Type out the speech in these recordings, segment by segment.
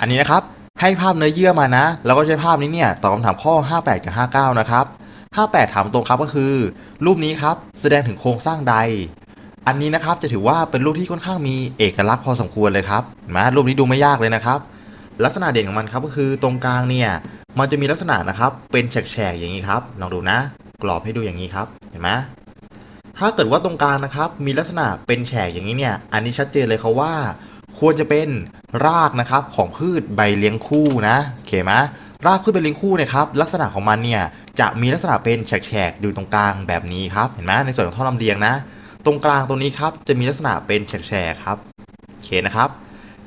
อันนี้นะครับให้ภาพเนื้อเยื่อมานะ แล้วก็ใช้ภาพนี้เนี่ยตอบคำถามข้อ 58 กับ 59 นะครับ 58 ถามตรงครับก็คือ รูปนี้ครับแสดงถึงโครงสร้างใด อันนี้นะครับจะถือว่าเป็นรูปที่ค่อนข้างมีเอกลักษณ์พอสมควรเลยครับเห็นไหมรูปนี้ดูไม่ยากเลยนะครับ ลักษณะเด่นของมันครับก็คือตรงกลางเนี่ยมันจะมีลักษณะนะครับเป็นแฉกๆอย่างนี้ครับลองดูนะ กรอบให้ดูอย่างนี้ครับเห็นไหมถ้าเกิดว่าตรงกลางนะครับมีลักษณะเป็นแฉกอย่างนี้เนี่ยอันนี้ชัดเจนเลยครับว่า ควรจะเป็นรากนะครับของพืชใบเลี้ยงคู่นะโอเคไหมรากพืชใบเลี้ยงคู่เนี่ยครับลักษณะของมันเนี่ยจะมีลักษณะเป็นแฉกๆอยู่ตรงกลางแบบนี้ครับเห็นไหมในส่วนของท่อลำเลียงนะ ตรงกลางตรงนี้ครับจะมีลักษณะเป็นแฉกๆครับโอเคนะครับ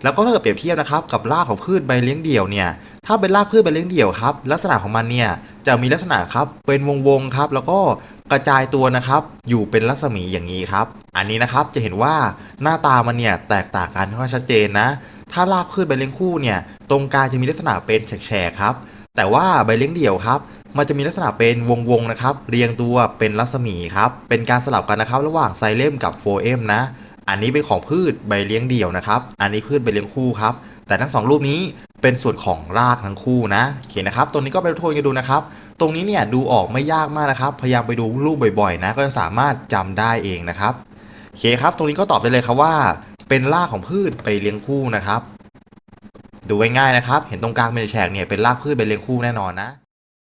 แล้วก็ถ้าเกิดเปรียบเทียบนะครับกับรากของพืชใบเลี้ยงเดี่ยวเนี่ย ถ้าเป็นรากพืชใบเลี้ยงเดี่ยวครับ ลักษณะของมันเนี่ยจะมีลักษณะครับเป็นวงๆครับ แล้วก็กระจายตัวนะครับ อยู่เป็นรัศมีอย่างนี้ครับ อันนี้นะครับจะเห็นว่าหน้าตามันเนี่ยแตกต่างกันค่อนข้างชัดเจนนะ ถ้ารากพืชใบเลี้ยงคู่เนี่ยตรงกลางจะมีลักษณะเป็นแฉกๆครับ แต่ว่าใบเลี้ยงเดี่ยวครับ มันจะมีลักษณะเป็นวงๆนะครับ เรียงตัวเป็นรัศมีครับ เป็นการสลับกันนะครับ ระหว่างไซเลมกับโฟเอมนะ อันนี้เป็นของพืชใบเลี้ยงเดี่ยวนะครับ อันนี้พืชใบเลี้ยงคู่ครับแต่ทั้งสองรูปนี้ เป็นส่วนของรากทั้งคู่นะโอเคนะครับ ตรงนี้ก็ไปทวนกันดูนะครับ ตรงนี้เนี่ยดูออกไม่ยากมากนะครับ พยายามไปดูรูปบ่อยๆ นะ ก็จะสามารถจำได้เองนะครับโอเคครับ ตรงนี้ก็ตอบได้เลยครับว่า เป็นรากของพืชไปเลี้ยงคู่นะครับ ดูง่ายๆนะครับ เห็นตรงกลางเป็นแฉกเนี่ยเป็นรากพืชไปเลี้ยงคู่แน่นอนนะ